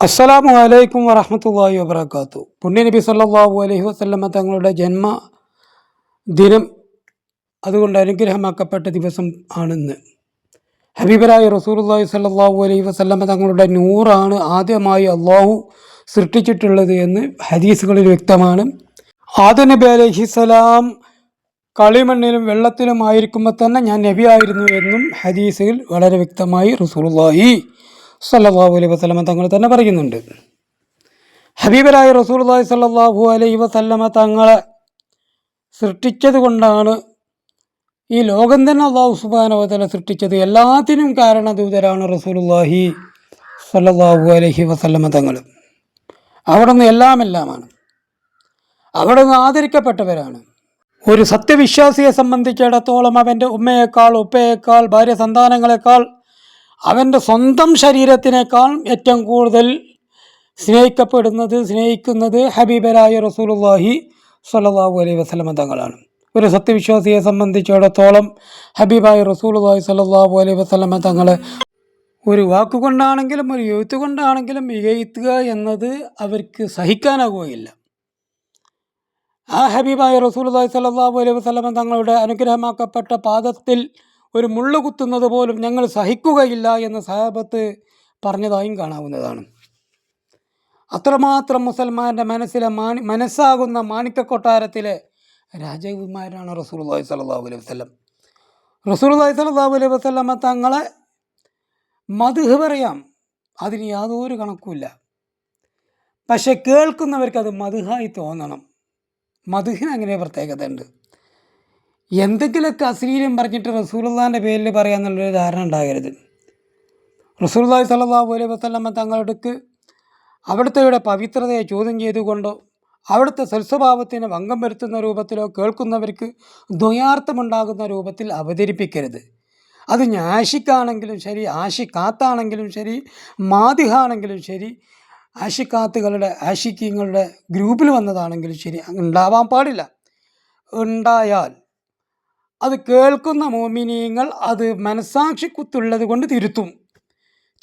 അസ്സലാമു അലൈക്കും വറഹമത്തല്ലാഹി വബർക്കാത്തു പുണ്യനബി സല്ലല്ലാഹു അലൈഹി വസല്ലമ തങ്ങളുടെ ജന്മ ദിനം അതുകൊണ്ട് അനുഗ്രഹമാക്കപ്പെട്ട ദിവസം ആണെന്ന്. ഹബീബരായ റസൂലുള്ളാഹി സല്ലല്ലാഹു അലൈഹി വസല്ലമ തങ്ങളുടെ നൂറാണ് ആദ്യമായി അള്ളാഹു സൃഷ്ടിച്ചിട്ടുള്ളത് എന്ന് ഹദീസുകളിൽ വ്യക്തമാണ്. ആദ്യ നബി അലൈഹിസലാം കളിമണ്ണിലും വെള്ളത്തിലും ആയിരിക്കുമ്പോൾ തന്നെ ഞാൻ നബിയായിരുന്നു എന്നും ഹദീസിൽ വളരെ വ്യക്തമായി റസൂലുള്ളാഹി സല്ലല്ലാഹു അലൈഹി വസ്ലമ തങ്ങൾ തന്നെ പറയുന്നുണ്ട്. ഹബീബരായ റസൂലുള്ളാഹി സല്ലാഹു അലൈഹി വസല്ലമ തങ്ങളെ സൃഷ്ടിച്ചത് കൊണ്ടാണ് ഈ ലോകം തന്നെ അള്ളാഹു സുബാനവതല സൃഷ്ടിച്ചത്. എല്ലാത്തിനും കാരണദൂതരാണ് റസൂലുള്ളാഹി സല്ലാഹു അലഹി വസല്ലമ തങ്ങൾ. അവിടെ നിന്ന് എല്ലാം എല്ലാമാണ് അവിടെ നിന്ന് ആദരിക്കപ്പെട്ടവരാണ്. ഒരു സത്യവിശ്വാസിയെ സംബന്ധിച്ചിടത്തോളം അവന്റെ ഉമ്മയേക്കാൾ ഉപ്പയേക്കാൾ ഭാര്യ സന്താനങ്ങളെക്കാൾ അവന്റെ സ്വന്തം ശരീരത്തിനേക്കാൾ ഏറ്റവും കൂടുതൽ സ്നേഹിക്കപ്പെടുന്നത് സ്നേഹിക്കുന്നത് ഹബീബരായ റസൂലുള്ളാഹി സ്വല്ലല്ലാഹു അലൈഹി വസ്ലമ തങ്ങളാണ്. ഒരു സത്യവിശ്വാസിയെ സംബന്ധിച്ചിടത്തോളം ഹബീബായ റസൂലുള്ളാഹി സ്വല്ലല്ലാഹു അലൈഹി വസ്ലമ തങ്ങൾ ഒരു വാക്കുകൊണ്ടാണെങ്കിലും ഒരു എഴുത്ത് കൊണ്ടാണെങ്കിലും വിജയിക്കുക എന്നത് അവർക്ക് സഹിക്കാനാകുകയില്ല. ആ ഹബീബായ റസൂലുള്ളാഹി സ്വല്ലല്ലാഹു അലൈഹി വസ്ലമ തങ്ങളുടെ അനുഗ്രഹമാക്കപ്പെട്ട പാദത്തിൽ ഒരു മുള്ളു കുത്തുന്നത് പോലും ഞങ്ങൾ സഹിക്കുകയില്ല എന്ന് സഹാബത്ത് പറഞ്ഞതായും കാണാവുന്നതാണ്. അത്രമാത്രം മുസൽമാന്റെ മനസ്സിലെ മാണി മനസ്സാകുന്ന മാണിക്ക കൊട്ടാരത്തിലെ രാജകുമാരനാണ് റസൂലുള്ളാഹി സ്വല്ലല്ലാഹു അലൈഹി വസല്ലം. റസൂലുള്ളാഹി സ്വല്ലല്ലാഹു അലൈഹി വസ്ലമ തങ്ങളെ മധുഹ് പറയാം. അതിന് യാതൊരു കണക്കുമില്ല. പക്ഷെ കേൾക്കുന്നവർക്ക് അത് മധുഹായി തോന്നണം. മധുഹിന് അങ്ങനെ പ്രത്യേകത ഉണ്ട് എന്തെങ്കിലുമൊക്കെ അശ്ലീലം പറഞ്ഞിട്ട് റസൂലുള്ളാന്റെ പേരിൽ പറയാന്നുള്ളൊരു ധാരണ ഉണ്ടാകരുത്. റസൂലുള്ളാഹി സ്വല്ലല്ലാഹു അലൈഹി വസല്ലമ തങ്ങളടുക്ക് അവിടുത്തെയുടെ പവിത്രതയെ ചോദ്യം ചെയ്തുകൊണ്ടോ അവിടുത്തെ സൽസ്വഭാവത്തിന് ഭംഗം വരുത്തുന്ന രൂപത്തിലോ കേൾക്കുന്നവർക്ക് ദ്വയാർത്ഥമുണ്ടാകുന്ന രൂപത്തിൽ അവതരിപ്പിക്കരുത്. അത് ആഷിക്കാണെങ്കിലും ശരി ആഷിക്കാത്താണെങ്കിലും ശരി മാതിഹാണെങ്കിലും ശരി ആഷിക്കാത്തുകളുടെ ആഷിക്കിങ്ങളുടെ ഗ്രൂപ്പിൽ വന്നതാണെങ്കിലും ശരി ഉണ്ടാവാൻ പാടില്ല. ഉണ്ടായാൽ അത് കേൾക്കുന്ന മോമിനിയങ്ങൾ അത് മനസാക്ഷിക്കുത്തുള്ളത് കൊണ്ട് തിരുത്തും.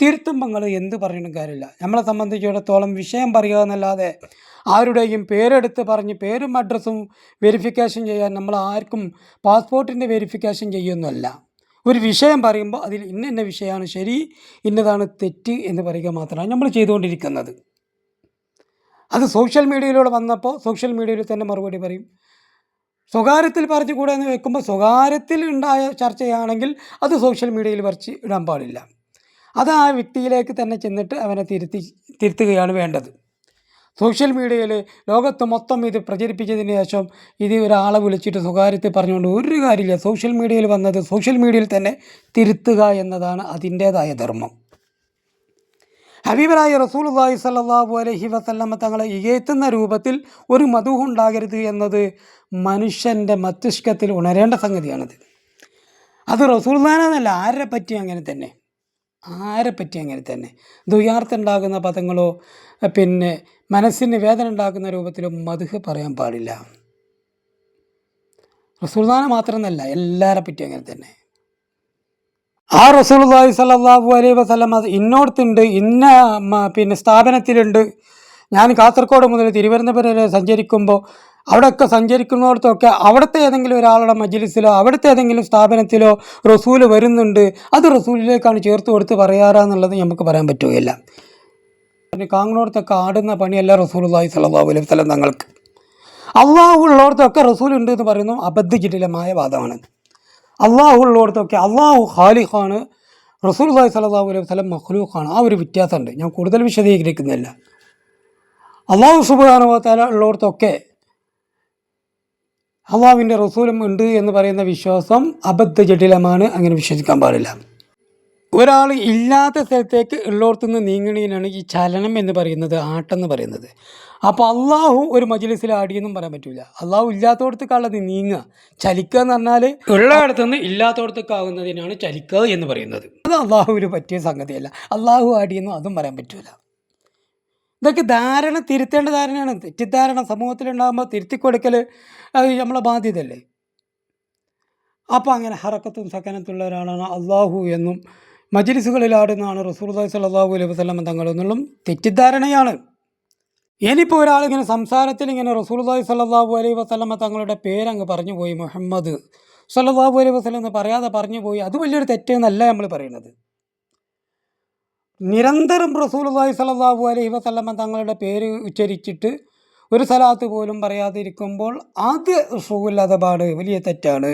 തിരുത്തുമ്പോൾ നിങ്ങൾ എന്ത് പറഞ്ഞിട്ടും കാര്യമില്ല. നമ്മളെ സംബന്ധിച്ചിടത്തോളം വിഷയം പറയുക എന്നല്ലാതെ ആരുടെയും പേരെടുത്ത് പറഞ്ഞ് പേരും അഡ്രസ്സും വെരിഫിക്കേഷൻ ചെയ്യാൻ നമ്മൾ ആർക്കും പാസ്പോർട്ടിന്റെ വെരിഫിക്കേഷൻ ചെയ്യുന്നല്ല ഒരു വിഷയം പറയുമ്പോൾ അതിൽ ഇന്ന ഇന്ന വിഷയമാണ് ശരി ഇന്നതാണ് തെറ്റ് എന്ന് പറയുക മാത്രമാണ് നമ്മൾ ചെയ്തുകൊണ്ടിരിക്കുന്നത്. അത് സോഷ്യൽ മീഡിയയിലൂടെ വന്നപ്പോൾ സോഷ്യൽ മീഡിയയിൽ തന്നെ മറുപടി പറയും. സ്വകാര്യത്തിൽ പറഞ്ഞു കൂടെ എന്ന് വെക്കുമ്പോൾ സ്വകാര്യത്തിൽ ഉണ്ടായ ചർച്ചയാണെങ്കിൽ അത് സോഷ്യൽ മീഡിയയിൽ പറിച്ച് ഇടാൻ പാടില്ല. അത് ആ വ്യക്തിയിലേക്ക് തന്നെ ചെന്നിട്ട് അവനെ തിരുത്തി തിരുത്തുകയാണ് വേണ്ടത്. സോഷ്യൽ മീഡിയയിൽ ലോകത്ത് മൊത്തം ഇത് പ്രചരിപ്പിച്ചതിന് ശേഷം ഇത് ഒരാളെ വിളിച്ചിട്ട് സ്വകാര്യത്തിൽ പറഞ്ഞുകൊണ്ട് ഒരു കാര്യമില്ല. സോഷ്യൽ മീഡിയയിൽ വന്നത് സോഷ്യൽ മീഡിയയിൽ തന്നെ തിരുത്തുക എന്നതാണ് അതിന്റേതായ ധർമ്മം. ഹബീബരായ റസൂലുള്ളാഹി സ്വല്ലല്ലാഹു അലഹി വസല്ലമ്മ തങ്ങളെ ഇകയത്തുന്ന രൂപത്തിൽ ഒരു മധുഹ് ഉണ്ടാകരുത് എന്നത് മനുഷ്യന്റെ മസ്തിഷ്കത്തിൽ ഉണരേണ്ട സംഗതിയാണത്. അത് റസൂൽദാനെന്നല്ല ആരെ പറ്റി അങ്ങനെ തന്നെ? ആരെ പറ്റി അങ്ങനെ തന്നെ? ദുയാർത്തുണ്ടാകുന്ന പദങ്ങളോ പിന്നെ മനസ്സിന് വേദന ഉണ്ടാക്കുന്ന രൂപത്തിലോ മധുഹ് പറയാൻ പാടില്ല. റസൂൽദാനെ മാത്രമെന്നല്ല എല്ലാവരെ പറ്റി അങ്ങനെ തന്നെ. ആ റസൂലുള്ളാഹി സ്വല്ലല്ലാഹു അലൈ വസ്ലം അത് ഇന്നോടത്തുണ്ട് ഇന്ന പിന്നെ സ്ഥാപനത്തിലുണ്ട്. ഞാൻ കാസർഗോഡ് മുതൽ തിരുവനന്തപുരം വരെ സഞ്ചരിക്കുമ്പോൾ അവിടെയൊക്കെ സഞ്ചരിക്കുന്നിടത്തൊക്കെ അവിടുത്തെ ഏതെങ്കിലും ഒരാളുടെ മജ്ലിസിലോ അവിടുത്തെ ഏതെങ്കിലും സ്ഥാപനത്തിലോ റസൂൽ വരുന്നുണ്ട്. അത് റസൂലിലേക്കാണ് ചേർത്ത് കൊടുത്ത് പറയാറാന്നുള്ളത് നമുക്ക് പറയാൻ പറ്റുകയില്ല. പിന്നെ കാങ്ങളോടത്തൊക്കെ ആടുന്ന പണിയല്ല റസൂലുള്ളാഹി സ്വല്ലല്ലാഹു അലൈഹി വസല്ലം തങ്ങൾക്ക്. അള്ളാഹു ഉള്ളിടത്തൊക്കെ റസൂൽ എന്ന് പറയുന്നു അബദ്ധ ജിഡിലമായ വാദമാണ് അള്ളാഹു ഉള്ളിടത്തൊക്കെ അള്ളാഹു ഖാലിഖാണ്. റസൂലുള്ളാഹി സ്വല്ലല്ലാഹു അലൈഹി വസല്ലം മഖ്ലൂഖാണ്. ആ ഒരു വ്യത്യാസമുണ്ട്. ഞാൻ കൂടുതൽ വിശദീകരിക്കുന്നില്ല. അള്ളാഹു സുബാനുഭവത്താല ഉള്ളിടത്തൊക്കെ അള്ളാഹുവിന്റെ റസൂലും ഉണ്ട് എന്ന് പറയുന്ന വിശ്വാസം അബദ്ധ ജടിലമാണ്. അങ്ങനെ വിശ്വസിക്കാൻ പാടില്ല. ഒരാൾ ഇല്ലാത്ത സ്ഥലത്തേക്ക് ഉള്ളോർത്തുനിന്ന് നീങ്ങണീനാണ് ഈ ചലനം എന്ന് പറയുന്നത് ആട്ടെന്ന് പറയുന്നത്. അപ്പോൾ അള്ളാഹു ഒരു മജ്ലിസിൽ ആടിയെന്നും പറയാൻ പറ്റില്ല അള്ളാഹു ഇല്ലാത്തോടത്തേക്കാളത് നീങ്ങുക. ചലിക്കുക എന്ന് പറഞ്ഞാൽ ഉള്ളയിടത്തുനിന്ന് ഇല്ലാത്തോടത്തേക്കാവുന്നതിനാണ് ചലിക്കുക എന്ന് പറയുന്നത്. അത് അള്ളാഹുവിന് പറ്റിയ സംഗതിയല്ല. അള്ളാഹു ആടിയെന്നും അതും പറയാൻ പറ്റില്ല ഇതൊക്കെ ധാരണ തിരുത്തേണ്ട ധാരണയാണ്. തെറ്റിദ്ധാരണ സമൂഹത്തിലുണ്ടാകുമ്പോൾ തിരുത്തി കൊടുക്കൽ അത് നമ്മളെ ബാധ്യതയല്ലേ? അപ്പോൾ അങ്ങനെ ഹറക്കത്തും സക്കനത്തുള്ള ഒരാളാണ് അള്ളാഹു എന്നും മജിലിസുകളിലാടുന്നതാണ് റസൂർദായ് സല്ലാഹു അലൈഹി വസ്ലം തങ്ങളെന്നുള്ളും തെറ്റിദ്ധാരണയാണ്. ഇനിയിപ്പോൾ ഒരാളിങ്ങനെ സംസാരത്തിൽ ഇങ്ങനെ റസൂൽദായ് സല്ലാഹു അലൈ വസ്ലമ തങ്ങളുടെ പേരങ്ങ് പറഞ്ഞു പോയി മുഹമ്മദ് സല്ലാഹു അലൈ വസ്ലം എന്ന് പറയാതെ പറഞ്ഞു പോയി അത് വലിയൊരു തെറ്റെന്നല്ല നമ്മൾ പറയുന്നത്. നിരന്തരം റസൂലുള്ളാഹി സ്വല്ലല്ലാഹു അലൈഹി വസ്ലമ തങ്ങളുടെ പേര് ഉച്ചരിച്ചിട്ട് ഒരു സ്ഥലത്ത് പോലും പറയാതിരിക്കുമ്പോൾ അത് ഷൂല്ലാതപാട് വലിയ തെറ്റാണ്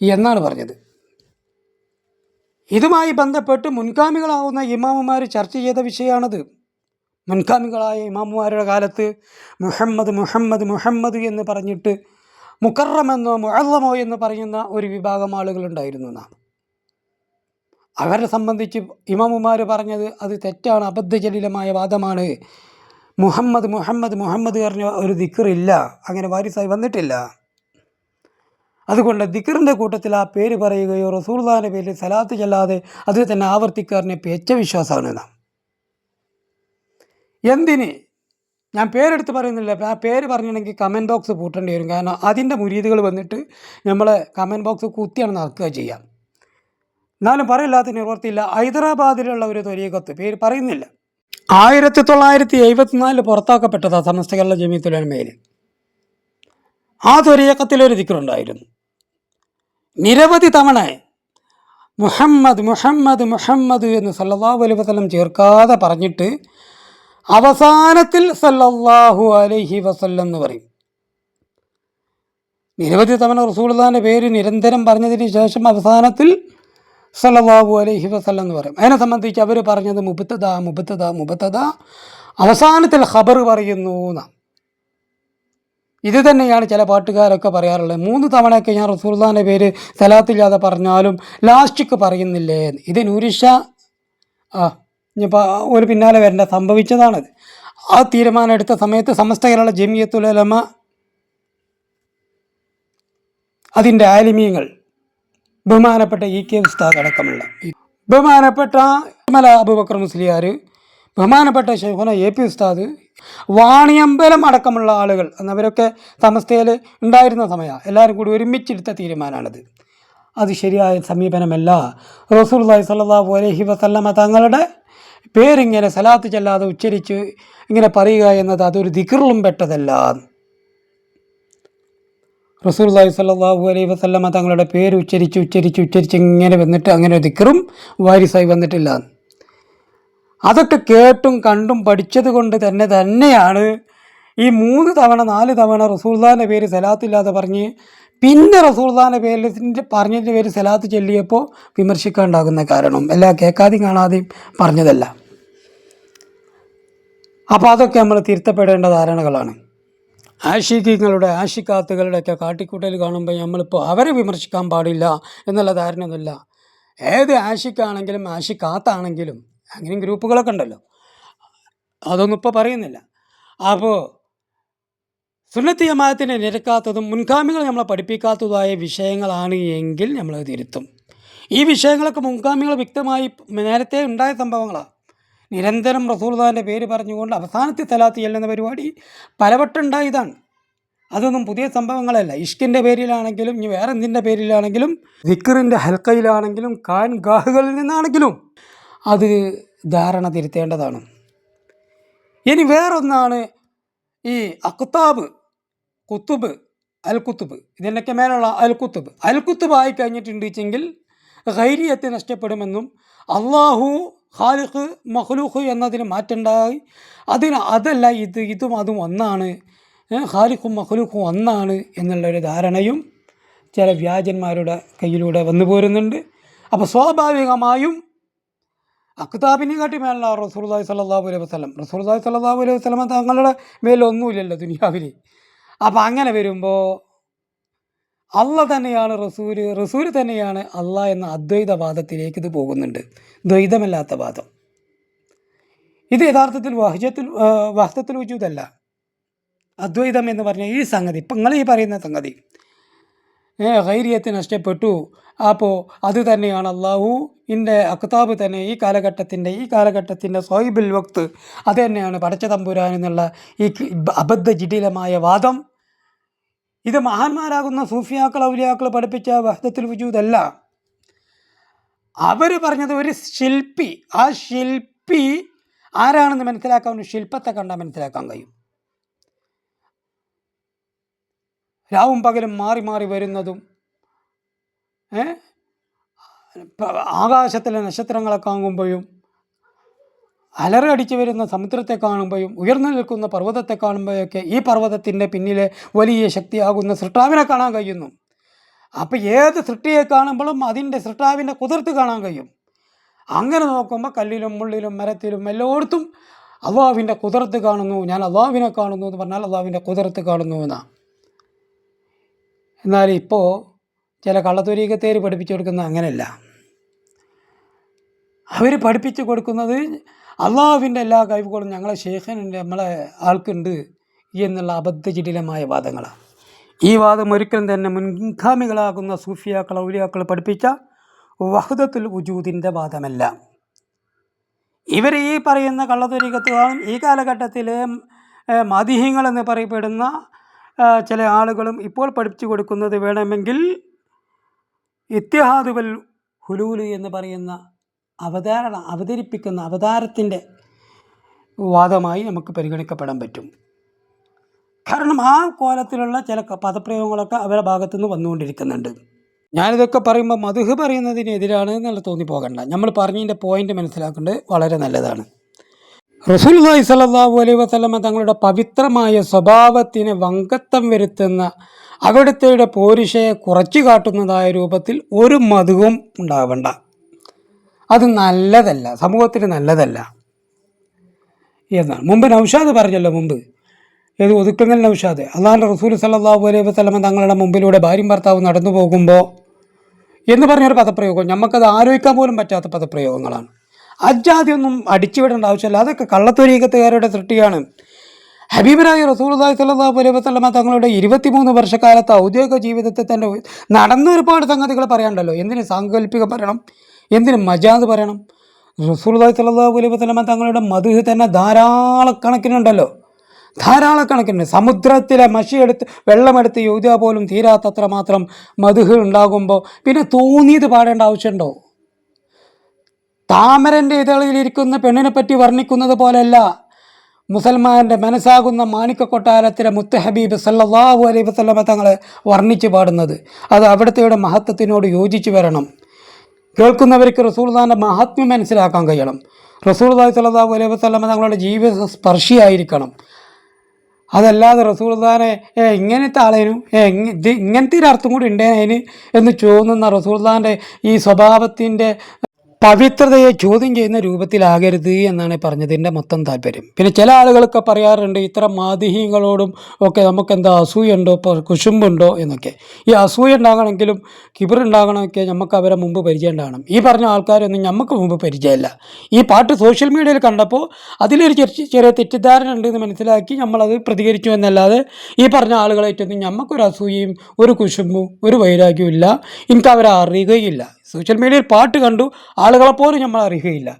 എന്നാണ് പറഞ്ഞത്. ഇതുമായി ബന്ധപ്പെട്ട് മുൻഗാമികളാവുന്ന ഇമാമുമാർ ചർച്ച ചെയ്ത വിഷയമാണത് മുൻഗാമികളായ ഇമാമുമാരുടെ കാലത്ത് മുഹമ്മദ് മുഹമ്മദ് മുഹമ്മദ് എന്ന് പറഞ്ഞിട്ട് മുക്കറമെന്നോ മുഴമോ എന്ന് പറയുന്ന ഒരു വിഭാഗം ആളുകളുണ്ടായിരുന്നു നാം. അവരെ സംബന്ധിച്ച് ഇമാമുമാർ പറഞ്ഞത് അത് തെറ്റാണ് അബദ്ധജലിലമായ വാദമാണ്. മുഹമ്മദ് മുഹമ്മദ് മുഹമ്മദ് പറഞ്ഞ ഒരു ദിക്കറില്ല അങ്ങനെ വാരിസായി വന്നിട്ടില്ല. അതുകൊണ്ട് ദിക്കറിന്റെ കൂട്ടത്തിൽ ആ പേര് പറയുകയോ റസൂൽദാന്റെ പേരിൽ സലാത്ത് ചെല്ലാതെ അത് തന്നെ ആവർത്തിക്കാറിനെ പേച്ച വിശ്വാസമാണ് നാം. എന്തിന്? ഞാൻ പേരെടുത്ത് പറയുന്നില്ല. ആ പേര് പറഞ്ഞിട്ടുണ്ടെങ്കിൽ കമന്റ് ബോക്സ് പൂട്ടേണ്ടി വരും. കാരണം അതിന്റെ മുരീതുകൾ വന്നിട്ട് നമ്മളെ കമന്റ് ബോക്സ് കുത്തിയാണ് നടക്കുക ചെയ്യാം. എന്നാലും പറയില്ലാത്ത നിവർത്തിയില്ല. ഹൈദരാബാദിലുള്ള ഒരു തൊരീകത്ത് പേര് പറയുന്നില്ല. ആയിരത്തി തൊള്ളായിരത്തി എഴുപത്തിനാലിൽ പുറത്താക്കപ്പെട്ടതാ സമസ്ത കേരള ജമീത്തുലമയിൽ ആ തൊരീക്കത്തിലൊരു ദിക്കറുണ്ടായിരുന്നു നിരവധി തവണ മുഹമ്മദ് മുഹമ്മദ് മുഹമ്മദ് എന്ന് സല്ലാ വസല്ലം ചേർക്കാതെ പറഞ്ഞിട്ട് അവസാനത്തിൽ സല്ലല്ലാഹു അലൈഹി വസല്ലം എന്ന് പറയും. നിരവധി തവണ റസൂൽദാന്റെ പേര് നിരന്തരം പറഞ്ഞതിന് ശേഷം അവസാനത്തിൽ സല്ലല്ലാഹു അലൈഹി വസല്ലം എന്ന് പറയും. അതിനെ സംബന്ധിച്ച് അവർ പറഞ്ഞത് മുബത്തത മുബത്തത മുബത്തത അവസാനത്തിൽ ഖബർ പറയുന്നു എന്നാണ്. ഇത് തന്നെയാണ് ചില പാട്ടുകാരൊക്കെ പറയാറുള്ളത്. മൂന്ന് തവണയൊക്കെ ഞാൻ റസൂൽദാന്റെ പേര് സ്ഥലത്തില്ലാതെ പറഞ്ഞാലും ലാസ്റ്റിക്ക് പറയുന്നില്ലേ. ഇത് നൂരിഷ ആ ഇനിയിപ്പോൾ ഒരു പിന്നാലെ വരേണ്ട സംഭവിച്ചതാണത് ആ തീരുമാനം എടുത്ത സമയത്ത് സമസ്ത കേരള ജമിയത്തുലമ അതിന്റെ ആലിമീങ്ങൾ ബഹുമാനപ്പെട്ട ഇ കെ ഉസ്താദ് അടക്കമുള്ള ബഹുമാനപ്പെട്ട മല അബുബക്കർ മുസ്ലിയാർ ബഹുമാനപ്പെട്ട ഷെയ്ഖുന എ പി ഉസ്താദ് വാണിയമ്പലം അടക്കമുള്ള ആളുകൾ എന്നവരൊക്കെ സമസ്തയിൽ ഉണ്ടായിരുന്ന സമയമാണ്. എല്ലാവരും കൂടി ഒരുമിച്ചെടുത്ത തീരുമാനമാണത്. അത് ശരിയായ സമീപനമല്ല. റസൂൽല്ലാഹി സ്വല്ലല്ലാഹു അലൈഹി വസല്ലമ തങ്ങളുടെ പേരിങ്ങനെ സലാത്ത് ചെല്ലാതെ ഉച്ചരിച്ച് ഇങ്ങനെ പറയുക എന്നത് അതൊരു ദിക്റിലും പെട്ടതല്ല. റസൂൽല്ലാഹി സ്വല്ലല്ലാഹു അലൈഹി വസല്ലമ തങ്ങളുടെ പേര് ഉച്ചരിച്ച് ഉച്ചരിച്ച് ഉച്ചരിച്ച് ഇങ്ങനെ വന്നിട്ട് അങ്ങനെ ദിക്റും വാരിസായി വന്നിട്ടില്ല. അതൊക്കെ കേട്ടും കണ്ടും പഠിച്ചത് കൊണ്ട് തന്നെ തന്നെയാണ് ഈ മൂന്ന് തവണ നാല് തവണ റസൂൽദാന്റെ പേര് സലാത്തില്ലാതെ പറഞ്ഞ് പിന്നെ റസൂൽദാന്റെ പേരിൽ പറഞ്ഞതിന്റെ പേര് സലാത്ത് ചൊല്ലിയപ്പോൾ വിമർശിക്കാണ്ടാകുന്ന കാരണം. എല്ലാം കേൾക്കാതെയും കാണാതെയും പറഞ്ഞതല്ല. അപ്പോൾ അതൊക്കെ നമ്മൾ തിരുത്തപ്പെടേണ്ട ധാരണകളാണ്. ആഷിഖീങ്ങളുടെ ആഷിക്കാത്തുകളുടെയൊക്കെ കാട്ടിക്കൂട്ടൽ കാണുമ്പോൾ നമ്മളിപ്പോൾ അവരെ വിമർശിക്കാൻ പാടില്ല എന്നുള്ള ധാരണയൊന്നുമില്ല. ഏത് ആഷിക്കാണെങ്കിലും ആഷിക്കാത്താണെങ്കിലും അങ്ങനെയും ഗ്രൂപ്പുകളൊക്കെ ഉണ്ടല്ലോ. അതൊന്നും ഇപ്പോൾ പറയുന്നില്ല. അപ്പോൾ സുന്നത്തി ജമാഅത്തിനെ നിരക്കാത്തതും മുൻഗാമികൾ നമ്മളെ പഠിപ്പിക്കാത്തതുമായ വിഷയങ്ങളാണ് എങ്കിൽ നമ്മൾ തിരുത്തും. ഈ വിഷയങ്ങളൊക്കെ മുൻഗാമികൾ വ്യക്തമായി നേരത്തെ ഉണ്ടായ സംഭവങ്ങളാണ് നിരന്തരം റസൂൽദാന്റെ പേര് പറഞ്ഞുകൊണ്ട് അവസാനത്തെ തലാത്തി ചെല്ലുന്ന പരിപാടി പലവട്ടം ഉണ്ടായതാണ്. അതൊന്നും പുതിയ സംഭവങ്ങളല്ല. ഇഷ്കിന്റെ പേരിലാണെങ്കിലും ഇനി വേറെ എന്തിന്റെ പേരിലാണെങ്കിലും ദിക്കറിന്റെ ഹൽക്കയിലാണെങ്കിലും കാൻ ഗാഹുകളിൽ നിന്നാണെങ്കിലും അത് ധാരണ തിരുത്തേണ്ടതാണ്. ഇനി വേറൊന്നാണ് ഈ അക്താബ് കുത്തുബ് അൽ കുത്തുബ് ഇതിന്റെയൊക്കെ മേലുള്ള അൽ കുത്തുബ് അൽ ആയി കഴിഞ്ഞിട്ടുണ്ടെങ്കിൽ ഖൈരിയത്തെ നഷ്ടപ്പെടുമെന്നും അള്ളാഹു ഖാലിഖ് മഹ്ലൂഖ് എന്നതിന് മാറ്റുണ്ടായി അതിന് അതല്ല ഇത് ഇതും അതും ഒന്നാണ്. ഖാലിഖും മഹ്ലൂഖും ഒന്നാണ് എന്നുള്ളൊരു ധാരണയും ചില വ്യാജന്മാരുടെ കയ്യിലൂടെ വന്നു പോരുന്നുണ്ട്. അപ്പോൾ സ്വാഭാവികമായും അക്താബിനെ കാട്ടി മേലുള്ള റസൂൽദായ് സല്ലാഹു അലൈഹി വസ്ലം റസൂർദായ് സല്ലാഹു അലൈഹി വസ്ലമ തങ്ങളുടെ മേലൊന്നുമില്ലല്ലോ ദുനിയാവിൽ അപ്പം അങ്ങനെ വരുമ്പോൾ അല്ല തന്നെയാണ് റസൂര് റസൂർ തന്നെയാണ് അല്ല എന്ന അദ്വൈതവാദത്തിലേക്ക് ഇത് പോകുന്നുണ്ട്. ദ്വൈതമല്ലാത്ത വാദം. ഇത് യഥാർത്ഥത്തിൽ വഹജത്തിൽ വഹത്തത്തിൽ ഉചിതല്ല അദ്വൈതം എന്ന് പറഞ്ഞ ഈ സംഗതി ഇപ്പം നിങ്ങൾ ഈ പറയുന്ന സംഗതി ഖൈരിയത്ത് നഷ്ടപ്പെട്ടു അപ്പോൾ അത് തന്നെയാണ് അള്ളാഹു ഇന്റെ അക്താബ് തന്നെ ഈ കാലഘട്ടത്തിന്റെ ഈ കാലഘട്ടത്തിന്റെ സോയിബിൽ വക്ത് അത് തന്നെയാണ് പടച്ച തമ്പുരാൻ എന്നുള്ള ഈ അബദ്ധ ജടിലമായ വാദം. ഇത് മഹാന്മാരാകുന്ന സൂഫിയാക്കൾ ഔലിയാക്കൾ പഠിപ്പിച്ച വഹദത്തിൽ വജൂദല്ല. അവർ പറഞ്ഞത് ഒരു ശില്പി ആ ശില്പി ആരാണെന്ന് മനസ്സിലാക്കാൻ ശില്പത്തെ കണ്ടാൽ മനസ്സിലാക്കാൻ കഴിയും. രാവും പകലും മാറി മാറി വരുന്നതും? ആകാശത്തിലെ നക്ഷത്രങ്ങളെ കാണുമ്പോഴും അലറടിച്ചു വരുന്ന സമുദ്രത്തെ കാണുമ്പോഴും ഉയർന്നു നിൽക്കുന്ന പർവതത്തെ കാണുമ്പോഴൊക്കെ ഈ പർവതത്തിന്റെ പിന്നിലെ വലിയ ശക്തിയാകുന്ന സൃഷ്ടാവിനെ കാണാൻ കഴിയുന്നു. അപ്പോൾ ഏത് സൃഷ്ടിയെ കാണുമ്പോഴും അതിന്റെ സൃഷ്ടാവിന്റെ കുതിർത്ത് കാണാൻ കഴിയും. അങ്ങനെ നോക്കുമ്പോൾ കല്ലിലും മുള്ളിലും മരത്തിലും എല്ലായിടത്തും അള്ളാഹുവിന്റെ കുതിർത്ത് കാണുന്നു. ഞാൻ അള്ളാഹുവിനെ കാണുന്നു എന്ന് പറഞ്ഞാൽ അള്ളാഹുവിന്റെ കുതിർത്ത് കാണുന്നു എന്നാണ്. എന്നാൽ ഇപ്പോൾ ചില കള്ളത്തൊരീകത്തേര് പഠിപ്പിച്ചു കൊടുക്കുന്നത് അങ്ങനെയല്ല. അവർ പഠിപ്പിച്ചു കൊടുക്കുന്നത് അള്ളാഹുവിന്റെ എല്ലാ കഴിവുകളും ഞങ്ങളെ ഷേഖനുണ്ട് നമ്മളെ ആൾക്കുണ്ട് എന്നുള്ള അബദ്ധജടിലമായ വാദങ്ങളാണ്. ഈ വാദം ഒരിക്കലും തന്നെ മുൻഗാമികളാകുന്ന സൂഫിയാക്കൾ ഔലിയാക്കൾ പഠിപ്പിച്ച വഹദത്തുൽ വുജൂദിന്റെ വാദമല്ല. ഇവർ ഈ പറയുന്ന കള്ളത്തൊരീക്കത്തുകാരും ഈ കാലഘട്ടത്തിലെ മതിഹ്യങ്ങളെന്ന് പറയപ്പെടുന്ന ചില ആളുകളും ഇപ്പോൾ പഠിപ്പിച്ചു കൊടുക്കുന്നത് വേണമെങ്കിൽ ഇത്തിഹാദുവൽ ഹുലൂലു എന്ന് പറയുന്ന അവതാരണ അവതരിപ്പിക്കുന്ന അവതാരത്തിന്റെ വാദമായി നമുക്ക് പരിഗണിക്കപ്പെടാൻ പറ്റും. കാരണം ആ കോലത്തിലുള്ള ചില പദപ്രയോഗങ്ങളൊക്കെ അവരുടെ ഭാഗത്തുനിന്ന് വന്നുകൊണ്ടിരിക്കുന്നുണ്ട്. ഞാനിതൊക്കെ പറയുമ്പോൾ മധുഹ് പറയുന്നതിനെതിരാണ് എന്നുള്ള തോന്നിപ്പോകണ്ട. നമ്മൾ പറഞ്ഞതിന്റെ പോയിന്റ് മനസ്സിലാക്കേണ്ടത് വളരെ നല്ലതാണ്. റസൂൽഹി സ്വല്ലല്ലാഹു അലൈഹി വസല്ലമ തങ്ങളുടെ പവിത്രമായ സ്വഭാവത്തിന് വങ്കത്വം വരുത്തുന്ന അവിടുത്തെ പോരിഷയെ കുറച്ചു കാട്ടുന്നതായ രൂപത്തിൽ ഒരു മധുവും ഉണ്ടാവണ്ട. അത് നല്ലതല്ല സമൂഹത്തിന് നല്ലതല്ല. എന്നാണ് മുമ്പ് നൗഷാദ് പറഞ്ഞല്ലോ മുമ്പ്. ഏത് ഒതുക്കങ്ങൾ നൗഷാദ്? അള്ളാഹാന്റെ റസൂൽ സല്ലാഹു അലൈഹി വസ്ലമ തങ്ങളുടെ മുമ്പിലൂടെ ഭാര്യയും ഭർത്താവും നടന്നു പോകുമ്പോൾ എന്ന് പറഞ്ഞൊരു പദപ്രയോഗം. നമുക്കത് ആലോചിക്കാൻ പോലും പറ്റാത്ത പദപ്രയോഗങ്ങളാണ്. അജാദ്യൊന്നും അടിച്ചുവിടേണ്ട ആവശ്യമില്ല. അതൊക്കെ കള്ളത്തൊരീകത്തുകാരുടെ സൃഷ്ടിയാണ്. ഹബീബരായ റസൂൽദായ് അലൈഹി വസ്ലമ തങ്ങളുടെ ഇരുപത്തിമൂന്ന് വർഷക്കാലത്ത് ഔദ്യോഗിക ജീവിതത്തിൽ തന്നെ നടന്ന ഒരുപാട് സംഗതികൾ പറയാണ്ടല്ലോ എന്തിന് സാങ്കല്പിക പറയണം എന്തിന് മജാദ് പറയണം റസൂൽദായ് അലൈഹി വസ്ലമ തങ്ങളുടെ മധുഹ് തന്നെ ധാരാളക്കണക്കിനുണ്ടല്ലോ. ധാരാളക്കണക്കിന് സമുദ്രത്തിലെ മഷിയെടുത്ത് വെള്ളമെടുത്ത് യോദ്യ പോലും തീരാത്തത്ര മാത്രം മധുഹ് ഉണ്ടാകുമ്പോൾ പിന്നെ തോന്നിയത് പാടേണ്ട ആവശ്യമുണ്ടോ? താമരന്റെ ഇതളിലിരിക്കുന്ന പെണ്ണിനെ പറ്റി വർണിക്കുന്നത് പോലെയല്ല. മുസൽമാന്റെ മനസ്സാകുന്ന മാണിക്ക കൊട്ടാരത്തിലെ മുത്ത് ഹബീബ് സല്ലല്ലാഹു അലൈഹി വസല്ലമ തങ്ങളെ വർണിച്ച് പാടുന്നത്. അത് അവിടുത്തെ മഹത്വത്തിനോട് യോജിച്ച് വരണം. കേൾക്കുന്നവർക്ക് റസൂൽദാന്റെ മഹാത്മ്യം മനസ്സിലാക്കാൻ കഴിയണം. റസൂൽദായ് സല്ലാഹു അലൈ വസ്ലമ തങ്ങളുടെ ജീവിത സ്പർശിയായിരിക്കണം. അതല്ലാതെ റസൂൽദാനെ ഏ ഇങ്ങനത്തെ ആളേനും? ഏ ഇങ്ങനത്തെ ഒരു അർത്ഥം കൂടി ഉണ്ടേനു എന്ന് ചോന്നുന്ന റസൂൽദാന്റെ ഈ സ്വഭാവത്തിന്റെ പവിത്രതയെ ചോദ്യം ചെയ്യുന്ന രൂപത്തിലാകരുത് എന്നാണ് പറഞ്ഞതിന്റെ മൊത്തം താല്പര്യം. പിന്നെ ചില ആളുകളൊക്കെ പറയാറുണ്ട് ഇത്തരം മാതിഹ്യങ്ങളോടും ഒക്കെ നമുക്ക് എന്താ അസൂയുണ്ടോ കുശുമ്പുണ്ടോ? എന്നൊക്കെ. ഈ അസൂയ ഉണ്ടാകണമെങ്കിലും കിബിർ ഉണ്ടാകണമൊക്കെ നമുക്ക് അവരെ മുമ്പ് പരിചയം ഉണ്ടാകണം ഈ പറഞ്ഞ ആൾക്കാരൊന്നും നമുക്ക് മുമ്പ് പരിചയമില്ല. ഈ പാട്ട് സോഷ്യൽ മീഡിയയിൽ കണ്ടപ്പോൾ അതിലൊരു ചെറിയ തെറ്റിദ്ധാരണ ഉണ്ടെന്ന് മനസ്സിലാക്കി നമ്മളത് പ്രതികരിച്ചു എന്നല്ലാതെ ഈ പറഞ്ഞ ആളുകളായിട്ടൊന്നും നമുക്കൊരു അസൂയയും ഒരു കുശുമ്പും ഒരു വൈരാഗ്യവും ഇല്ല. എനിക്ക് അവരെ അറിയുകയില്ല. സോഷ്യൽ മീഡിയയിൽ പാട്ട് കണ്ടു ആളുകളെ പോലും നമ്മൾ അറിയുകയില്ല.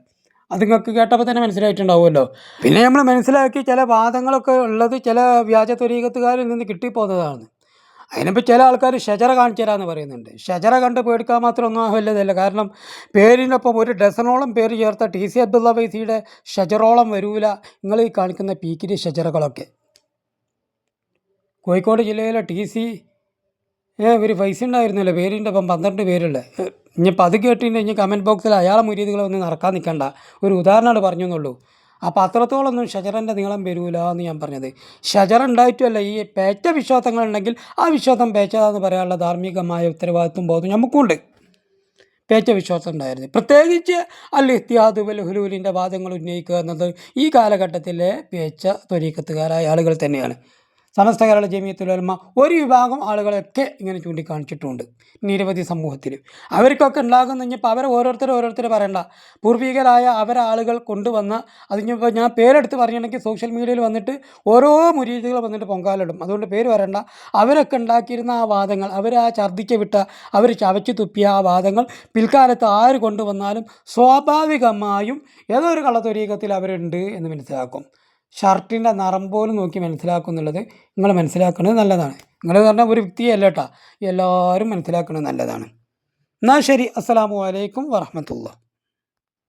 അത് നിങ്ങൾക്ക് കേട്ടപ്പോൾ തന്നെ മനസ്സിലായിട്ടുണ്ടാവുമല്ലോ. പിന്നെ നമ്മൾ മനസ്സിലാക്കി ചില വാദങ്ങളൊക്കെ ഉള്ളത് ചില വ്യാജ ത്വരീകത്തുകാരിൽ നിന്ന് കിട്ടിപ്പോകുന്നതാണ്. അതിനിപ്പോൾ ചില ആൾക്കാർ ഷജറ കാണിച്ചു തരാമെന്ന് പറയുന്നുണ്ട്. ഷജറ കണ്ട് പേടിക്കാൻ മാത്രം ഒന്നും വല്ലതല്ല കാരണം പേരിനൊപ്പം ഒരു ഡസനോളം പേര് ചേർത്ത ടി സി അബ്ദുള്ള വൈസിയുടെ ഷജറോളം വരൂല. നിങ്ങൾ ഈ കാണിക്കുന്ന പീക്കിരി ഷജറകളൊക്കെ. കോഴിക്കോട് ജില്ലയിലെ ടി സി ഏ ഒരു പൈസ ഉണ്ടായിരുന്നല്ലോ പേരിന്റെ ഇപ്പം പന്ത്രണ്ട് പേരുള്ള. ഇനിയിപ്പോൾ അത് കേട്ടിട്ട് ഇനി കമന്റ് ബോക്സിൽ അയാളെ മുരീതികളൊന്നും നടക്കാൻ നിൽക്കണ്ട ഒരു ഉദാഹരണമാണ് പറഞ്ഞു എന്നുള്ളൂ അപ്പോൾ അത്രത്തോളമൊന്നും ഷജറിന്റെ നീളം വരൂല എന്ന് ഞാൻ പറഞ്ഞത്. ഷജർ ഉണ്ടായിട്ടുമല്ല ഈ പേറ്റ വിശ്വാസങ്ങളുണ്ടെങ്കിൽ ആ വിശ്വാസം പേച്ചതാന്ന് പറയാനുള്ള ധാർമ്മികമായ ഉത്തരവാദിത്വം ബോധം നമുക്കുണ്ട് പേച്ച വിശ്വാസം ഉണ്ടായിരുന്നു. പ്രത്യേകിച്ച് അൽ ഇഹ്തിയാദ് വൽ ഹുലൂലിന്റെ വാദങ്ങൾ ഉന്നയിക്കുക എന്നത് ഈ കാലഘട്ടത്തിലെ പേച്ച ത്വരീക്കത്തുകാരായ ആളുകൾ തന്നെയാണ്. സമസ്ത കേരള ജമിയത്തുലമ ഒരു വിഭാഗം ആളുകളൊക്കെ ഇങ്ങനെ ചൂണ്ടിക്കാണിച്ചിട്ടുണ്ട്. നിരവധി സമൂഹത്തിൽ അവർക്കൊക്കെ ഉണ്ടാകുന്ന ഇനിയിപ്പോൾ അവരെ ഓരോരുത്തർ ഓരോരുത്തർ പറയണ്ട. പൂർവികരായ അവരെ ആളുകൾ കൊണ്ടുവന്ന അതിനിപ്പോൾ ഞാൻ പേരെടുത്ത് പറയുകയാണെങ്കിൽ സോഷ്യൽ മീഡിയയിൽ വന്നിട്ട് ഓരോ മുരീതികൾ വന്നിട്ട് പൊങ്കാലിടും അതുകൊണ്ട് പേര് പറയണ്ട. അവരൊക്കെ ഉണ്ടാക്കിയിരുന്ന ആ വാദങ്ങൾ അവർ ആ ഛർദ്ദിക്ക വിട്ട അവർ ചവച്ചു തുപ്പിയ ആ വാദങ്ങൾ പിൽക്കാലത്ത് ആര് കൊണ്ടുവന്നാലും സ്വാഭാവികമായും ഏതൊരു കള്ളത്തൊരീകത്തിൽ അവരുണ്ട് എന്ന് മനസ്സിലാക്കും. ഷർട്ടിന്റെ നിറം പോലും നോക്കി മനസ്സിലാക്കും എന്നുള്ളത് നിങ്ങൾ മനസ്സിലാക്കുന്നത് നല്ലതാണ്. നിങ്ങൾ പറഞ്ഞാൽ ഒരു വ്യക്തിയല്ല കേട്ടോ. എല്ലാവരും മനസ്സിലാക്കുന്നത് നല്ലതാണ്. എന്നാൽ ശരി. അസ്സാം വലൈക്കും വറഹമത്തുള്ള